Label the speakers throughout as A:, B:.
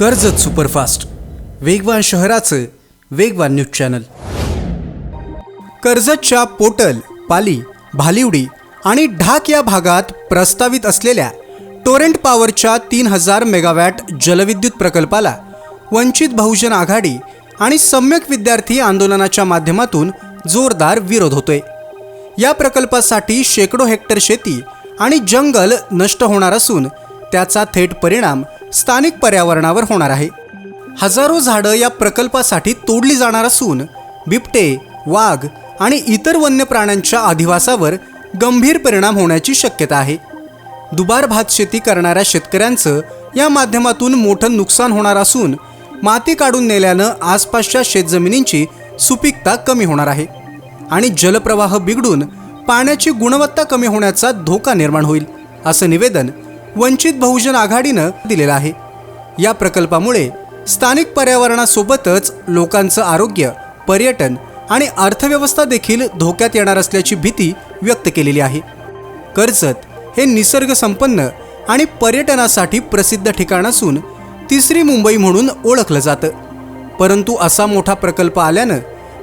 A: Karjat superfast. वेगवान शहराचं वेगवान न्यूज चॅनल. कर्जतच्या पोटल पाली भालिवडी आणि ढाक या भागात प्रस्तावित असलेल्या टोरेंट पॉवरच्या तीन हजार मेगावॅट जलविद्युत प्रकल्पाला वंचित बहुजन आघाडी आणि सम्यक विद्यार्थी आंदोलनाच्या माध्यमातून जोरदार विरोध होतोय. या प्रकल्पासाठी शेकडो हेक्टर शेती आणि जंगल नष्ट होणार असून त्याचा थेट परिणाम स्थानिक पर्यावरणावर होणार आहे. हजारो झाडं या प्रकल्पासाठी तोडली जाणार असून बिबटे वाघ आणि इतर वन्य प्राण्यांच्या अधिवासावर गंभीर परिणाम होण्याची शक्यता आहे. दुबार भात शेती करणाऱ्या शेतकऱ्यांचं या माध्यमातून मोठं नुकसान होणार असून माती काढून नेल्यानं आसपासच्या शेतजमिनींची सुपीकता कमी होणार आहे आणि जलप्रवाह बिघडून पाण्याची गुणवत्ता कमी होण्याचा धोका निर्माण होईल असं निवेदन वंचित बहुजन आघाडीनं दिलेलं आहे. या प्रकल्पामुळे स्थानिक पर्यावरणासोबतच लोकांचं आरोग्य पर्यटन आणि अर्थव्यवस्था देखील धोक्यात येणार असल्याची भीती व्यक्त केलेली आहे. कर्जत हे निसर्गसंपन्न आणि पर्यटनासाठी प्रसिद्ध ठिकाण असून तिसरी मुंबई म्हणून ओळखलं जातं. परंतु असा मोठा प्रकल्प आल्यानं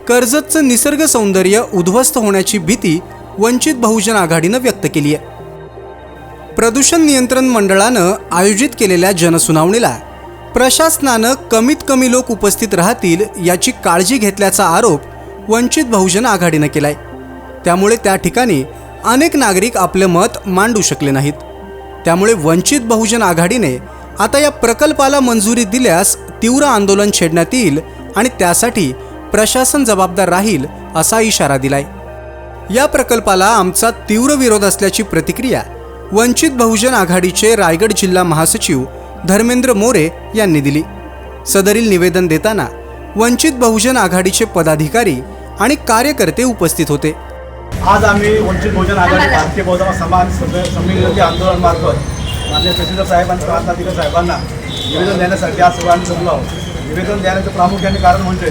A: कर्जतचं निसर्ग सौंदर्य उद्ध्वस्त होण्याची भीती वंचित बहुजन आघाडीनं व्यक्त केली आहे. प्रदूषण नियंत्रण मंडळानं आयोजित केलेल्या जनसुनावणीला प्रशासनानं कमीत कमी लोक उपस्थित राहतील याची काळजी घेतल्याचा आरोप वंचित बहुजन आघाडीनं केलाय. त्यामुळे त्या ठिकाणी अनेक नागरिक आपलं मत मांडू शकले नाहीत. त्यामुळे वंचित बहुजन आघाडीने आता या प्रकल्पाला मंजुरी दिल्यास तीव्र आंदोलन छेडण्यात येईल आणि त्यासाठी प्रशासन जबाबदार राहील असा इशारा दिलाय. या प्रकल्पाला आमचा तीव्र विरोध असल्याची प्रतिक्रिया वंचित बहुजन आघाडीचे रायगड जिल्हा महासचिव धर्मेंद्र मोरे यांनी दिली. सदरील निवेदन देताना वंचित बहुजन आघाडीचे पदाधिकारी आणि कार्यकर्ते उपस्थित होते.
B: आज आम्ही वंचित बहुजन आघाडी भारतीय बौद्ध समाज सम- संमेलनाचे आंदोलन मार्फत मान्य तहसीलदार साहेबांना प्रांताधिकारी साहेबांना निवेदन देण्यासाठी आज सर्वांनी जमलो आहोत. निवेदन देण्याचं प्रामुख्याने कारण म्हणजे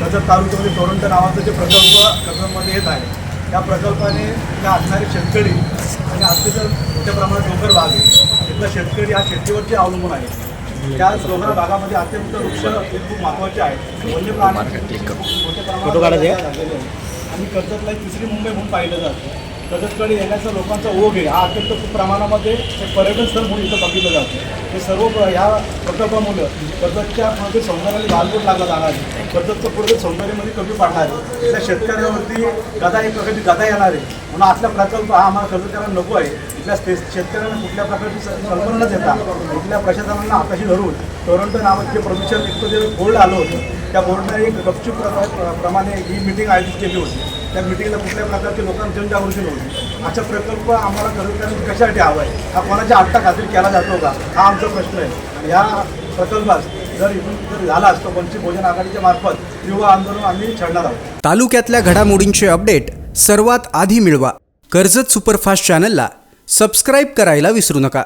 B: कर्जत तालुक्यामध्ये टोरंट नावाचा जे प्रकल्प कर्जतमध्ये येत आहे त्या प्रकल्पाने त्या असणारे शेतकरी आणि अत्यंत मोठ्या प्रमाणात डोंगर भाग आहे तिथला शेतकरी हा शेतीवरती अवलंबून आहे. त्या डोंगर भागामध्ये अत्यंत वृक्ष हे खूप महत्त्वाचे आहेत. वन्य प्राणी मोठ्या प्रमाणात. आणि कर्जतला एक तिसरी मुंबई म्हणून पाहिलं जातं. कर्जतकडे येण्याचा लोकांचा ओघ आहे. हा अत्यंत खूप प्रमाणामध्ये पर्यटन स्थळ म्हणून इथं बघितलं जातं. हे सर्व ह्या प्रकल्पामुळं कर्जतच्या पुढे सौंदर्याला गालबोट लागला जाणार आहे. कर्जतचं पुढे सौंदर्यामध्ये कमी पडणार आहे. त्या शेतकऱ्यावरती गदा एक प्रकारची गदा येणार आहे. म्हणून आजचा प्रकल्प हा आम्हाला कर्जतकरांना नको आहे. इथल्या शेतकऱ्यांना कुठल्या प्रकारची स- कल्पना न देता कुठल्या प्रशासनाला आकाशी धरून टोरंटो नावाचं जे प्रदूषण युक्त जे बोर्ड आलं होतं त्या बोर्डने एक गपचूप प्रमाणे ही मिटिंग आयोजित केली होती. त्या मिटिंगला कुठल्या प्रकारची लोकांना जनजागृती नव्हती. अशा प्रकल्प आम्हाला कर्जतकरांना कशासाठी हवा आहे? हा कोणाच्या आत्ता खात्री केला जातो का? हा आमचा प्रश्न आहे. या प्रकल्पास जर जर झाला असतो वंचित भोजन आघाडीच्या मार्फत युवा आंदोलन आम्ही छेडणार आहोत.
A: तालुक्यातल्या घडामोडींचे अपडेट सर्वात आधी मिळवा. कर्जत सुपरफास्ट चॅनलला सबस्क्राईब करायला विसरू नका.